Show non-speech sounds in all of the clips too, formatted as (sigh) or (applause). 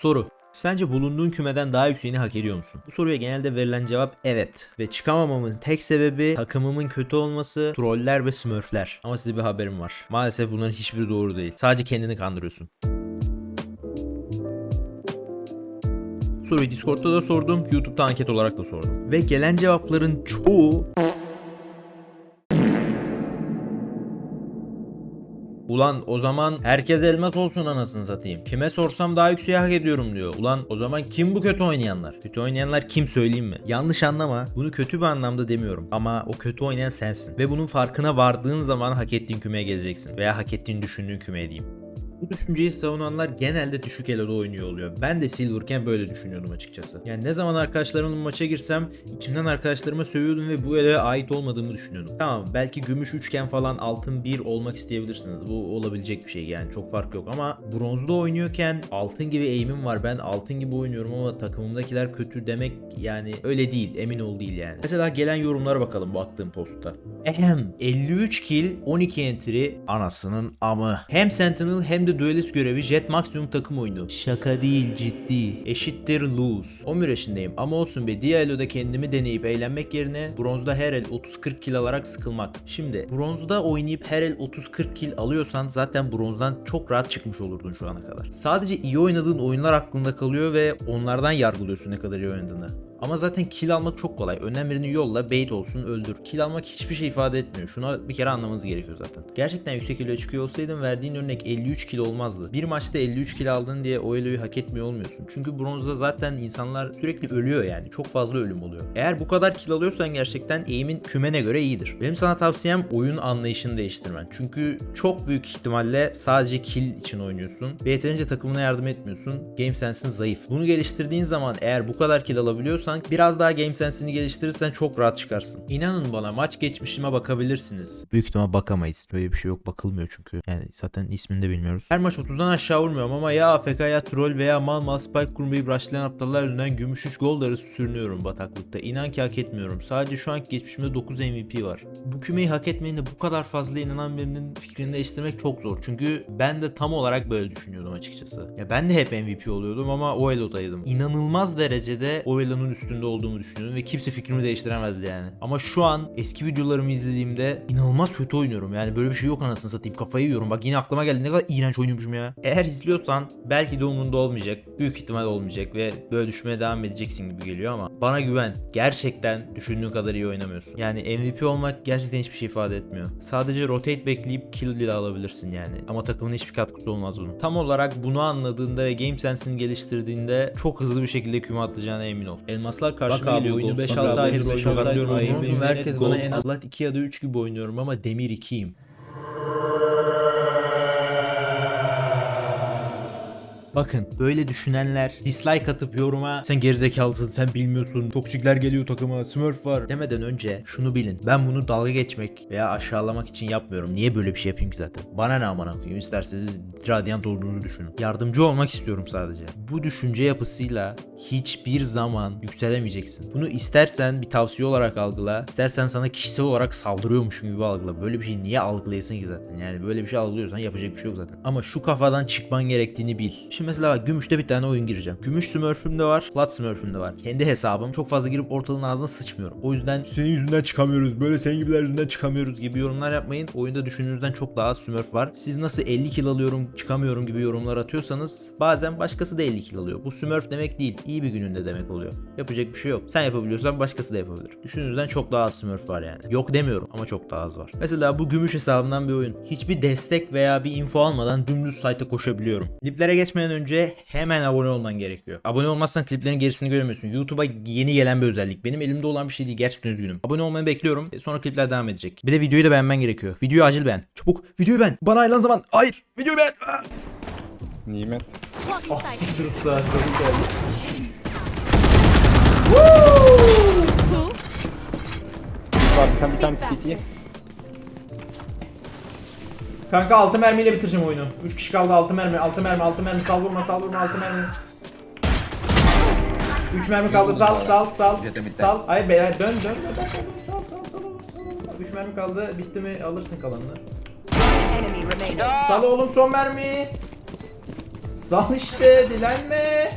Soru. Sence bulunduğun kümeden daha yükseğini hak ediyor musun? Bu soruya genelde verilen cevap evet. Ve çıkamamamın tek sebebi takımımın kötü olması, troller ve smurfler. Ama size bir haberim var. Maalesef bunların hiçbiri doğru değil. Sadece kendini kandırıyorsun. Soruyu Discord'da da sordum, YouTube'da anket olarak da sordum. Ve gelen cevapların çoğu Ulan o zaman herkes elmas olsun anasını satayım. Kime sorsam daha yükseği hak ediyorum diyor. Ulan o zaman kim bu kötü oynayanlar? Kötü oynayanlar kim söyleyeyim mi? Yanlış anlama. Bunu kötü bir anlamda demiyorum. Ama o kötü oynayan sensin. Ve bunun farkına vardığın zaman hak ettiğin kümeye geleceksin. Veya hak ettiğini düşündüğün kümeye diyeyim. Bu düşünceyi savunanlar genelde düşük eloda oynuyor oluyor. Ben de Silverken böyle düşünüyordum açıkçası. Yani ne zaman arkadaşlarımla maça girsem içimden arkadaşlarıma sövüyordum ve bu eloya ait olmadığımı düşünüyordum. Tamam belki gümüş üçgen falan altın bir olmak isteyebilirsiniz. Bu olabilecek bir şey yani çok fark yok ama bronzda oynuyorken altın gibi eğimim var. Ben altın gibi oynuyorum ama takımımdakiler kötü demek yani öyle değil emin ol değil yani. Mesela gelen yorumlara bakalım bu attığım postta. Ehem 53 kill 12 entry anasının amı. Hem Sentinel hem de Duelist görevi Jet maksimum takım oyunu. Şaka değil ciddi. Eşittir lose. 11 yaşındayım ama olsun be Diablo'da kendimi deneyip eğlenmek yerine bronzda her el 30-40 kill alarak sıkılmak. Şimdi bronzda oynayıp her el 30-40 kill alıyorsan zaten bronzdan çok rahat çıkmış olurdun şu ana kadar. Sadece iyi oynadığın oyunlar aklında kalıyor ve onlardan yargılıyorsun ne kadar iyi oynadığını. Ama zaten kill almak çok kolay. Önden birini yolla, bait olsun, öldür. Kill almak hiçbir şey ifade etmiyor. Şuna bir kere anlamanız gerekiyor zaten. Gerçekten yüksek elo çıkıyor olsaydın verdiğin örnek 53 kill olmazdı. Bir maçta 53 kill aldın diye o eloyu hak etmiyor olmuyorsun. Çünkü bronzda zaten insanlar sürekli ölüyor yani. Çok fazla ölüm oluyor. Eğer bu kadar kill alıyorsan gerçekten eğimin kümene göre iyidir. Benim sana tavsiyem oyun anlayışını değiştirmen. Çünkü çok büyük ihtimalle sadece kill için oynuyorsun. Ve yeterince takımına yardım etmiyorsun. Game sensin zayıf. Bunu geliştirdiğin zaman eğer bu kadar kill alabiliyorsan biraz daha game sense'ini geliştirirsen çok rahat çıkarsın. İnanın bana maç geçmişime bakabilirsiniz. Büyük ihtimal bakamayız. Böyle bir şey yok bakılmıyor çünkü. Yani zaten ismini de bilmiyoruz. Her maç 30'dan aşağı vurmuyorum ama ya AFK ya troll veya mal mal spike kurmayı rushlayan aptallar yüzünden gümüş 3 gol arası sürünüyorum bataklıkta. İnan ki hak etmiyorum. Sadece şu anki geçmişimde 9 MVP var. Bu kümeyi hak etmeyene bu kadar fazla inanan birinin fikrini değiştirmek çok zor. Çünkü ben de tam olarak böyle düşünüyordum açıkçası. Ya ben de hep MVP oluyordum ama o elodaydım. İnanılmaz derecede o elonun üstünde olduğumu düşünüyordum ve kimse fikrimi değiştiremezdi yani. Ama şu an eski videolarımı izlediğimde inanılmaz kötü oynuyorum. Yani böyle bir şey yok anasını satayım. Kafayı yiyorum. Bak yine aklıma geldi. Ne kadar iğrenç oynuyormuşum ya. Eğer izliyorsan belki de umurunda olmayacak. Büyük ihtimal olmayacak ve böyle düşmeye devam edeceksin gibi geliyor ama bana güven. Gerçekten düşündüğün kadar iyi oynamıyorsun. Yani MVP olmak gerçekten hiçbir şey ifade etmiyor. Sadece rotate bekleyip kill bile alabilirsin yani. Ama takımın hiçbir katkısı olmaz bunun. Tam olarak bunu anladığında ve game sense'ini geliştirdiğinde çok hızlı bir şekilde küme atlayacağına emin ol. Elmaslar karşıma Bak abi, geliyor. Oyunu Gold 5-6 Standard aydır oyunu oynuyorum. sakatlıyorum, Bronzum oyunu ve net herkes Gold bana en az Lat 2 ya da 3 gibi oynuyorum ama Demir 2'yim. Bakın böyle düşünenler dislike atıp yoruma sen gerizekalısın sen bilmiyorsun toksikler geliyor takıma smurf var. demeden önce şunu bilin. Ben bunu dalga geçmek veya aşağılamak için yapmıyorum. Niye böyle bir şey yapayım ki zaten? Bana ne amına koyayım isterseniz radyant olduğunuzu düşünün. Yardımcı olmak istiyorum sadece. Bu düşünce yapısıyla hiçbir zaman yükselemeyeceksin. Bunu istersen bir tavsiye olarak algıla istersen sana kişisel olarak saldırıyormuşum gibi algıla. Böyle bir şeyi niye algılayasın ki zaten? Yani böyle bir şey algılıyorsan yapacak bir şey yok zaten. Ama şu kafadan çıkman gerektiğini bil Şimdi mesela bak Gümüş'te bir tane oyun gireceğim. Gümüş Smurf'üm de var. Plat Smurf'üm de var. Kendi hesabım. Çok fazla girip ortalığın ağzına sıçmıyorum. O yüzden senin yüzünden çıkamıyoruz. Böyle senin gibiler yüzünden çıkamıyoruz gibi yorumlar yapmayın. Oyunda düşündüğünüzden çok daha az Smurf var. Siz nasıl 50 kill alıyorum çıkamıyorum gibi yorumlar atıyorsanız bazen başkası da 50 kill alıyor. Bu Smurf demek değil. İyi bir gününde demek oluyor. Yapacak bir şey yok. Sen yapabiliyorsan başkası da yapabilir. Düşündüğünüzden çok daha az Smurf var yani. Yok demiyorum ama çok daha az var. Mesela bu gümüş hesabından bir oyun. Hiçbir destek veya bir info almadan dümdüz site'a koşabiliyorum. Kliplere geçmeden önce hemen abone olman gerekiyor. Abone olmazsan kliplerin gerisini göremiyorsun. YouTube'a yeni gelen bir özellik. Benim elimde olan bir şey değil. Gerçekten üzgünüm. Abone olmanı bekliyorum. E, Sonra klipler devam edecek. Bir de videoyu da beğenmen gerekiyor. Videoyu acil beğen. Çabuk videoyu beğen. Bana ayrılan zaman. Hayır. Videoyu beğen. Ah! Nimet. Ah siktir usta. Çabuk. Var bir tane bir tane CT. Kanka 6 mermiyle bitireceğim oyunu. 3 kişi kaldı 6 mermi, 6 mermi, 6 mermi. Sal vurma, sal vurma, 6 mermi. 3 mermi kaldı. Sal, sal, sal. Sal. Hayır beyler dön, dön, dön. Sal, sal, sal, sal. 3 mermi kaldı. Bitti mi alırsın kalanını. Sal oğlum son mermi. Sal işte dilenme.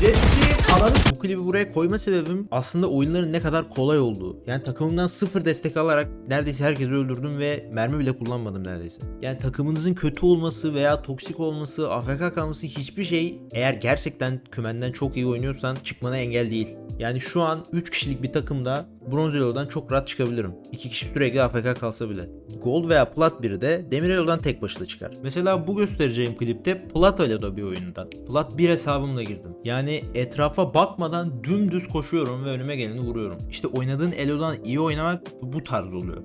Jetçi ananı Bu klibi buraya koyma sebebim aslında oyunların ne kadar kolay olduğu. Yani takımımdan sıfır destek alarak neredeyse herkesi öldürdüm ve mermi bile kullanmadım neredeyse. Yani takımınızın kötü olması veya toksik olması, AFK kalması hiçbir şey eğer gerçekten kümenden çok iyi oynuyorsan çıkmana engel değil. Yani şu an 3 kişilik bir takımda bronz elo'dan çok rahat çıkabilirim. 2 kişi sürekli AFK kalsa bile. Gold veya plat biri de demir elo'dan tek başına çıkar. Mesela bu göstereceğim klipte plat elo'da bir oyundan. Plat 1 hesabımla girdim. Yani etrafa bakmadan dümdüz koşuyorum ve önüme geleni vuruyorum. İşte oynadığın elo'dan iyi oynamak bu tarz oluyor.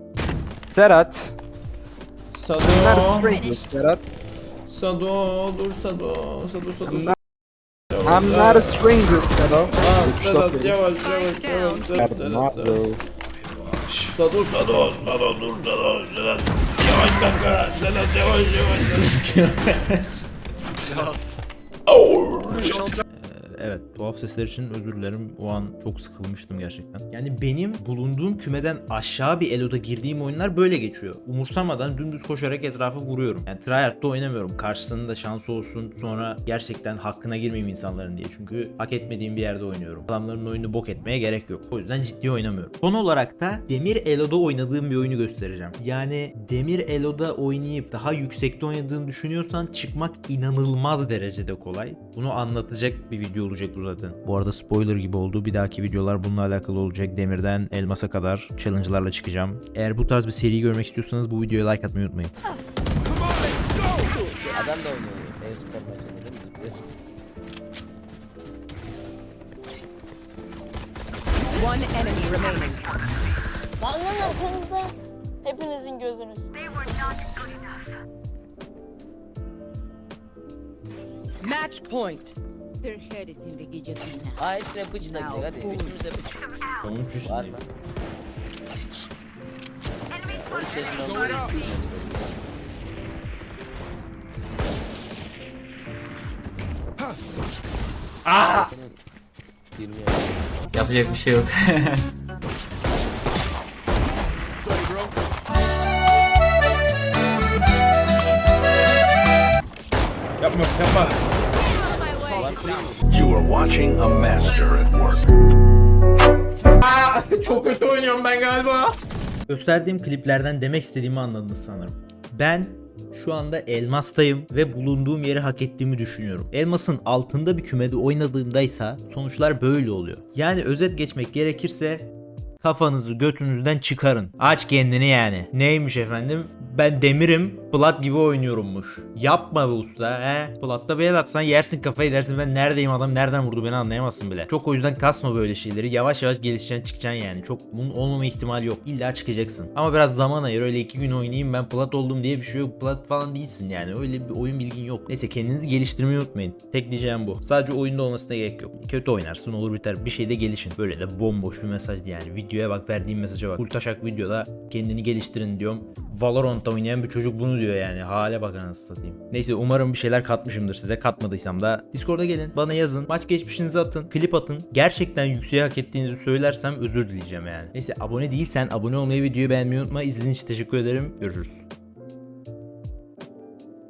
Serhat. Sado. Serhat. Sado dur Sado. Sado Sado. I'm not, I'm not a stranger Serhat. Aa, Sedat yavaş yavaş yavaş. Sedat. Sado Sado Sado dur Sado Sedat. Yavaş kanka. Sedat yavaş yavaş. (laughs) Ee, Evet tuhaf sesler için özür dilerim. O an çok sıkılmıştım gerçekten. Yani benim bulunduğum kümeden aşağı bir eloda girdiğim oyunlar böyle geçiyor. Umursamadan dümdüz koşarak etrafı vuruyorum. Yani tryhard'da oynamıyorum. Karşısında şansı olsun sonra gerçekten hakkına girmeyeyim insanların diye. Çünkü hak etmediğim bir yerde oynuyorum. Adamların oyunu bok etmeye gerek yok. O yüzden ciddi oynamıyorum. Son olarak da Demir Elo'da oynadığım bir oyunu göstereceğim. Yani Demir Elo'da oynayıp daha yüksekte oynadığını düşünüyorsan çıkmak inanılmaz derecede kolay. Bunu anlatacak bir video olacak bu zaten. Bu arada spoiler gibi oldu. Bir dahaki videolar bununla alakalı olacak. Demirden elmasa kadar challenge'larla çıkacağım. Eğer bu tarz bir seri görmek istiyorsanız bu videoya like atmayı unutmayın. Adam da oynuyor. E-spor maçında değil mi? Zıplıyorsun. One enemy remaining. Lan lan arkanızda. Hepinizin gözünüz. Match point. Their head is in the guillotine. Aa hepsine bıçla Now, gidiyor hadi. boom. Üçümüz de bıç. 13 Var yaşındayım. mı? 13 yaşında oldu. Aa! Girmiyor. Yapacak bir şey yok. (laughs) Yapma yapma. You are watching a master at work. Aa, çok kötü oynuyorum ben galiba. Gösterdiğim kliplerden demek istediğimi anladınız sanırım. Ben şu anda elmastayım ve bulunduğum yeri hak ettiğimi düşünüyorum. Elmasın altında bir kümede oynadığımdaysa sonuçlar böyle oluyor. Yani özet geçmek gerekirse kafanızı götünüzden çıkarın. Aç kendini yani. Neymiş efendim? Ben demirim, plat gibi oynuyorummuş. Yapma be usta he. Bir el atsan yersin kafayı dersin ben neredeyim adam nereden vurdu beni anlayamazsın bile. Çok o yüzden kasma böyle şeyleri. Yavaş yavaş gelişeceksin çıkacaksın yani. Çok bunun olmama ihtimali yok. İlla çıkacaksın. Ama biraz zaman ayır öyle iki gün oynayayım ben plat oldum diye bir şey yok. Plat falan değilsin yani. Öyle bir oyun bilgin yok. Neyse kendinizi geliştirmeyi unutmayın. Tek diyeceğim bu. Sadece oyunda olmasına gerek yok. Kötü oynarsın olur biter. Bir şeyde gelişin. Böyle de bomboş bir mesajdı yani. Videoya bak verdiğim mesaja bak. Ultaşak videoda kendini geliştirin diyorum. Valorant'ta oynayan bir çocuk bunu diyor yani. Hale bak anasını satayım. Neyse umarım bir şeyler katmışımdır size. Katmadıysam da Discord'a gelin. Bana yazın. Maç geçmişinizi atın. Klip atın. Gerçekten yükseği hak ettiğinizi söylersem özür dileyeceğim yani. Neyse abone değilsen abone olmayı videoyu beğenmeyi unutma. İzlediğiniz için teşekkür ederim. Görüşürüz.